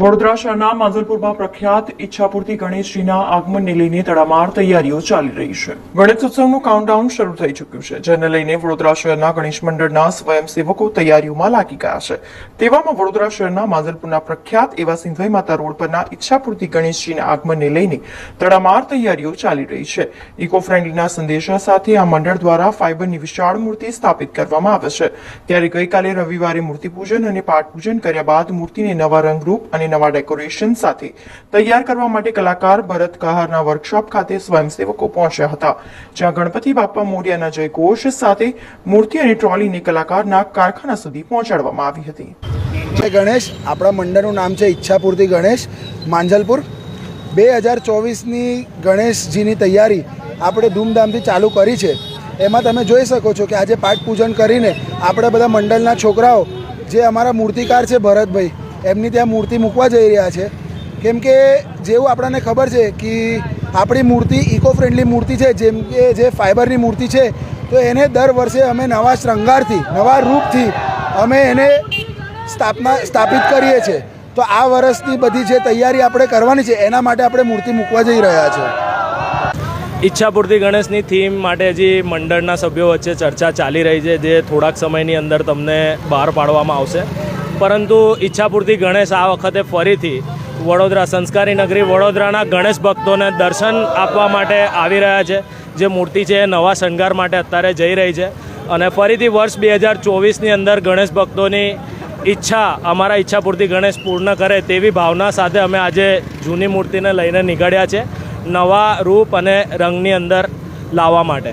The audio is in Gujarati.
વડોદરા શહેરના માંજલપુરમાં પ્રખ્યાત ઈચ્છાપૂર્તિ ગણેશજીના આગમનને લઈને તડામાર તૈયારીઓ ચાલી રહી છે. ગણેશ ઉત્સવનું કાઉન્ટડાઉન શરૂ થઈ ચૂક્યું છે, જેને લઈને વડોદરા શહેરના ગણેશ મંડળના સ્વયંસેવકો તૈયારીઓમાં લાગી ગયા છે. તેવામાં વડોદરા શહેરના માંજલપુરના પ્રખ્યાત એવા સિંધવાઈ માતા રોડ પરના ઈચ્છાપૂર્તિ ગણેશજીના આગમનને લઈને તડામાર તૈયારીઓ ચાલી રહી છે. ઇકો ફ્રેન્ડલીના સંદેશા સાથે આ મંડળ દ્વારા ફાઇબરની વિશાળ મૂર્તિ સ્થાપિત કરવામાં આવે છે. ત્યારે ગઈકાલે રવિવારે મૂર્તિ પૂજન અને પાઠ પૂજન કર્યા બાદ મૂર્તિને નવા રંગરૂપ અને નવા ડેકોરેશન સાથે તૈયાર કરવા માટે કલાકાર ભરત કહારના વર્કશોપ ખાતે સ્વયંસેવકો પહોંચ્યા હતા, જ્યાં ગણપતિ બાપા મોર્યાના જયઘોષ સાથે મૂર્તિ અને ટ્રોલીને કલાકારના કારખાના સુધી પહોંચાડવામાં આવી હતી. ગણેશ, આપણા મંડળનું નામ છે ઈચ્છાપૂર્તિ ગણેશ, માંજલપુર. બે હજાર ચોવીસની ગણેશજીની તૈયારી આપણે ધૂમધામથી ચાલુ કરી છે. એમાં તમે જોઈ શકો છો કે આજે પાઠ પૂજન કરીને આપણા બધા મંડળના છોકરાઓ, જે અમારા મૂર્તિકાર છે ભરતભાઈ એમની ત્યાં મૂર્તિ મૂકવા જઈ રહ્યા છે. કેમ કે જેવું આપણને ખબર છે કે આપણી મૂર્તિ ઇકો ફ્રેન્ડલી મૂર્તિ છે, જેમ કે જે ફાઇબરની મૂર્તિ છે, તો એને દર વર્ષે અમે નવા શૃંગારથી, નવા રૂપથી અમે એને સ્થાપના, સ્થાપિત કરીએ છીએ. તો આ વર્ષની બધી જે તૈયારી આપણે કરવાની છે, એના માટે આપણે મૂર્તિ મૂકવા જઈ રહ્યા છે. ઈચ્છાપૂર્તિ ગણેશની થીમ માટે હજી મંડળના સભ્યો વચ્ચે ચર્ચા ચાલી રહી છે, જે થોડાક સમયની અંદર તમને બહાર પાડવામાં આવશે. પરંતુ ઈચ્છાપૂર્તિ ગણેશ આ વખતે ફરીથી વડોદરા સંસ્કારી નગરી વડોદરાના ગણેશ ભક્તોને દર્શન આપવા માટે આવી રહ્યા છે. જે મૂર્તિ છે એ નવા શણગાર માટે અત્યારે જઈ રહી છે. અને ફરીથી વર્ષ બે હજાર ચોવીસની અંદર ગણેશ ભક્તોની ઈચ્છા, અમારા ઈચ્છાપૂર્તિ ગણેશ પૂર્ણ કરે તેવી ભાવના સાથે અમે આજે જૂની મૂર્તિને લઈને નીકળ્યા છે. નવા રૂપ અને રંગની અંદર લાવવા માટે.